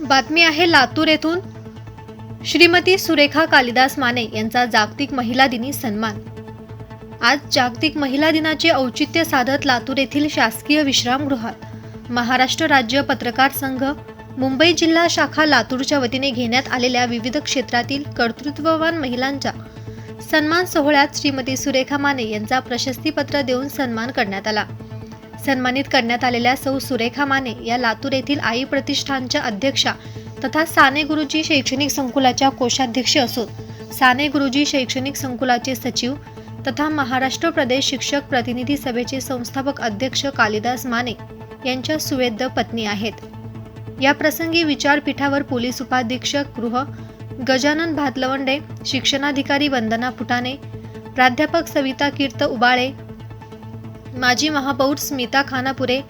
बातमी आहे लातूर येथून. श्रीमती सुरेखा कालिदास माने यांचा जागतिक महिला दिनी सन्मान. आज जागतिक महिला दिनाचे औचित्य साधत लातूर येथील शासकीय विश्रामगृहात महाराष्ट्र राज्य पत्रकार संघ मुंबई जिल्हा शाखा लातूरच्या वतीने घेण्यात आलेल्या विविध क्षेत्रातील कर्तृत्ववान महिलांच्या सन्मान सोहळ्यात श्रीमती सुरेखा माने यांचा प्रशस्तीपत्र देऊन सन्मान करण्यात आला. सन्मानित करण्यात आलेल्या सौ सुरेखा माने या लातूर येथील आई प्रतिष्ठानच्या अध्यक्षा तथा साने गुरुजी शैक्षणिक संकुलाच्या कोषाध्यक्ष असून साने गुरुजी शैक्षणिक संकुलाचे सचिव तथा महाराष्ट्र प्रदेश शिक्षक प्रतिनिधी सभेचे संस्थापक अध्यक्ष कालिदास माने यांच्या सुवेद्य पत्नी आहेत. या प्रसंगी विचारपीठावर पोलीस उपाधीक्षक गृह गजानन भातलवंडे शिक्षणाधिकारी वंदना फुटाणे प्राध्यापक सविता कीर्त उबाळे माजी महापौर स्मिता खानापुरे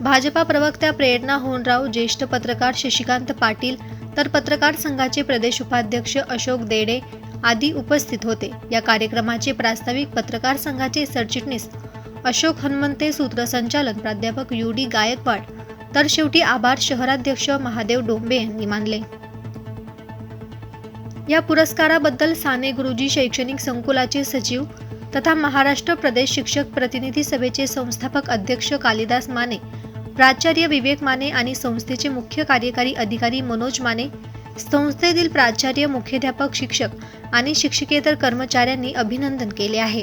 भाजपा प्रवक्त्या प्रेरणा होनराव ज्येष्ठ पत्रकार शशिकांत पाटील तर पत्रकार संघाचे प्रदेश उपाध्यक्ष अशोक देडे आदी उपस्थित होते. या कार्यक्रमाचे प्रास्ताविक पत्रकार संघाचे सरचिटणीस अशोक हनुमंते सूत्रसंचालन प्राध्यापक यू डी गायकवाड तर शेवटी आभार शहराध्यक्ष महादेव डोंबे यांनी मानले. या पुरस्काराबद्दल साने गुरुजी शैक्षणिक संकुलाचे सचिव तथा महाराष्ट्र प्रदेश शिक्षक प्रतिनिधी सभेचे संस्थापक अध्यक्ष कालिदास माने प्राचार्य विवेक माने आणि संस्थेचे मुख्य कार्यकारी अधिकारी मनोज माने संस्थेतील प्राचार्य मुख्याध्यापक शिक्षक आणि शिक्षकेतर कर्मचाऱ्यांनी अभिनंदन केले आहे.